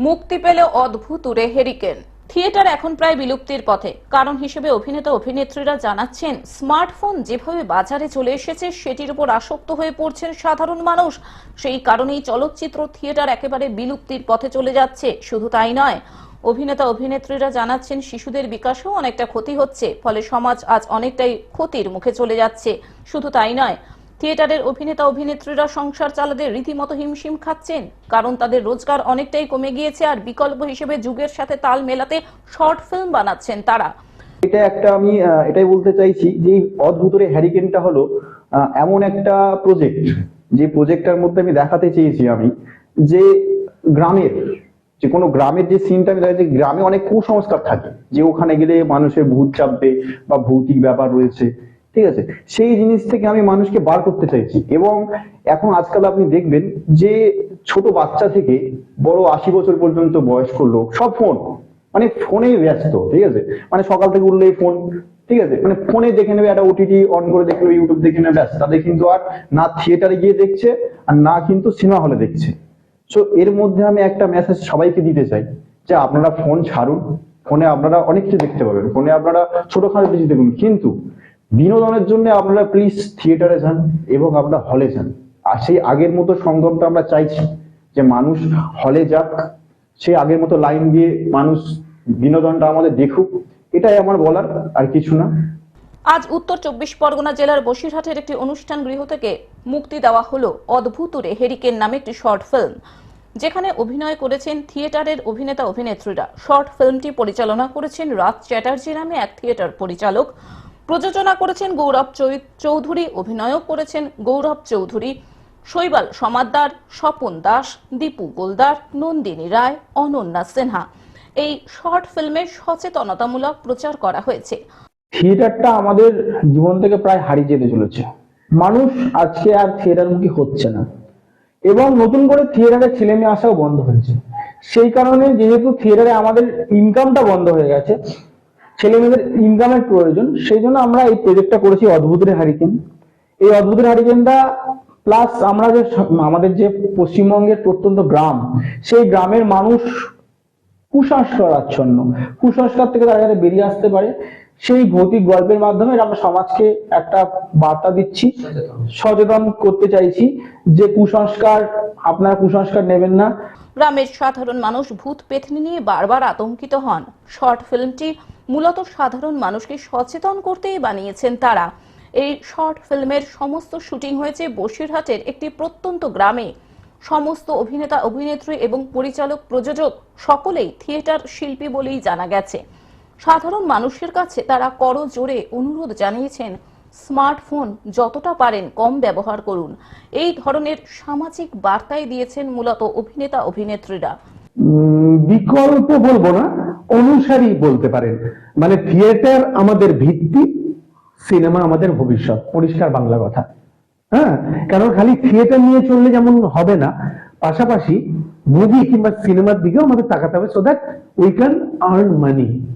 মুক্তি পেল অদ্ভুত উড়ে হেরিকেন। থিয়েটার এখন প্রায় বিলুপ্তির পথে। কারণ হিসেবে অভিনেতা, অভিনেত্রীরা জানাচ্ছেন, স্মার্টফোন যেভাবে বাজারে চলে এসেছে, সেটির উপর আসক্ত হয়ে পড়ছেন সাধারণ মানুষ। সেই কারণেই চলচ্চিত্র থিয়েটার একেবারে বিলুপ্তির পথে চলে যাচ্ছে। শুধু তাই নয়, অভিনেতা, অভিনেত্রীরা জানাচ্ছেন, শিশুদের বিকাশেও অনেকটা ক্ষতি হচ্ছে। ফলে সমাজ আজ অনেকটাই ক্ষতির মুখে চলে যাচ্ছে। শুধু তাই নয় থিয়েটারের অভিনেতা অভিনেত্রীরা সংসার চালাতে রীতিমতো হিমশিম খাচ্ছেন। কারণ তাদের রোজগার অনেকটাই কমে গিয়েছে আর বিকল্প হিসেবে যুগের সাথে তাল মেলাতে শর্ট ফিল্ম বানাচ্ছেন তারা। এটা একটা আমি এটাই বলতে চাইছি যে অদ্ভুতরে হ্যারিকেনটা হলো এমন একটা প্রজেক্ট যে প্রজেক্টটার মধ্যে আমি দেখাতে চেয়েছি আমি, যে গ্রামের, যে কোনো গ্রামের যে সিনটা আমি দেখাচ্ছি, গ্রামে অনেক কুসংস্কার থাকে। যে ওখানে গেলে মানুষের ভূত চাপবে বা ভৌতিক ব্যাপার রয়েছে। ঠিক আছে? সেই জিনিস থেকে আমি মানুষকে বার করতে চাইছি এবং এখন আজকাল আপনি দেখবেন যে ছোট বাচ্চা থেকে বড় আশি বছর পর্যন্ত বয়স্ক লোক সব ফোন মানে ফোনে ব্যস্ত, ঠিক আছে? মানে সকাল থেকে উঠলেই ফোন ঠিক আছে? মানে ফোনে দেখে নেবে, একটা ওটিটি অন করে দেখে নেবে ইউটিউব দেখে নেবে, ব্যাস, তাদের কিন্তু আর না থিয়েটারে গিয়ে দেখছে আর না কিন্তু সিনেমা হলে দেখছে। সো এর মধ্যে আমি একটা মেসেজ সবাইকে দিতে চাই যে আপনারা ফোন ছাড়ুন ফোনে আপনারা অনেক কিছু দেখতে পাবেন ফোনে আপনারা ছোটখাটো কিছু দেখুন। কিন্তু বিনোদনের জন্য আপনারা প্লিজ থিয়েটারে যান এবং আপনারা হলে যান। আর সেই আগের মতো সংগমটা আমরা চাইছি যে মানুষ হলে যাক সে আগের মতো লাইন দিয়ে মানুষ বিনোদনটা আমাদের দেখুক, এটাই আমার বলার, আর কিছু না। আজ উত্তর চব্বিশ পরগনা জেলার বসিরহাটের একটি অনুষ্ঠান গৃহ থেকে মুক্তি দেওয়া হলো অদ্ভুত উড়ে হেরিকেন নামে একটি শর্ট ফিল্ম যেখানে অভিনয় করেছেন থিয়েটারের অভিনেতা অভিনেত্রীরা শর্ট ফিল্মটি পরিচালনা করেছেন রাজ চ্যাটার্জি নামে এক থিয়েটার পরিচালক। প্রযোজনা করেছেন গৌরব চৌধুরী, অভিনয়ও করেছেন গৌরব চৌধুরী, শৈবাল সমাদ্দার, স্বপন দাস, দীপু গোলদার, নন্দিনী রায়, অনন্যা সিনহা। এই শর্ট ফিল্মে সচেতনতামূলক প্রচার করা হয়েছে। থিয়েটারটা আমাদের জীবন থেকে প্রায় হারিয়ে যেতে চলেছে। মানুষ আজকে আর থিয়েটার মুখী হচ্ছে না। এবং নতুন করে থিয়েটারে ছেলে মেয়ে আসাও বন্ধ হয়েছে। সেই কারণে যেহেতু থিয়েটারে আমাদের ইনকামটা বন্ধ হয়ে গেছে ছেলে মেয়েদের ইনকামের প্রয়োজন সেই জন্য আমরা এই প্রজেক্টটা করেছি অদ্ভুতের হারিকেন এই অদ্ভুতের হারিকেনটা প্লাস আমরা যে আমাদের যে পশ্চিমবঙ্গের প্রত্যন্ত গ্রাম সেই গ্রামের মানুষ কুসংস্কার আচ্ছন্ন কুসংস্কার থেকে তারা যাতে বেরিয়ে আসতে পারে সেই ভৌতিক গল্পের মাধ্যমে আমরা সমাজকে একটা বার্তা দিচ্ছি সচেতন। করতে চাইছি যে কুসংস্কার আপনারা কুসংস্কার নেবেন না। গ্রামের সাধারণ মানুষ ভূত পেতনি নিয়ে বারবার আতঙ্কিত হন। শর্ট ফিল্মটি মূলত সাধারণ মানুষকে সচেতন করতেই বানিয়েছেন তারা। এই শর্ট ফিল্মের সমস্ত শুটিং হয়েছে বসিরহাটের একটি প্রত্যন্ত গ্রামে। সমস্ত অভিনেতা, অভিনেত্রী এবং পরিচালক, প্রযোজক সকলেই থিয়েটার শিল্পী বলেই জানা গেছে। সাধারণ মানুষের কাছে তারা করজোরে অনুরোধ জানিয়েছেন, স্মার্টফোন যতটা পারেন কম ব্যবহার করুন। এই ধরনের সামাজিক বার্তাই দিয়েছেন মূলত অভিনেতা, অভিনেত্রীরা। বিকল্প বলব না, অনুসারী বলতে পারেন। মানে থিয়েটার আমাদের ভিত্তি, সিনেমা আমাদের ভবিষ্যৎ। পরিষ্কার বাংলা কথা। হ্যাঁ? কারণ খালি থিয়েটার নিয়ে চললে যেমন হবে না, পাশাপাশি মুভি কিংবা সিনেমার দিকেও আমাদের তাকাতে হবে so that we can earn money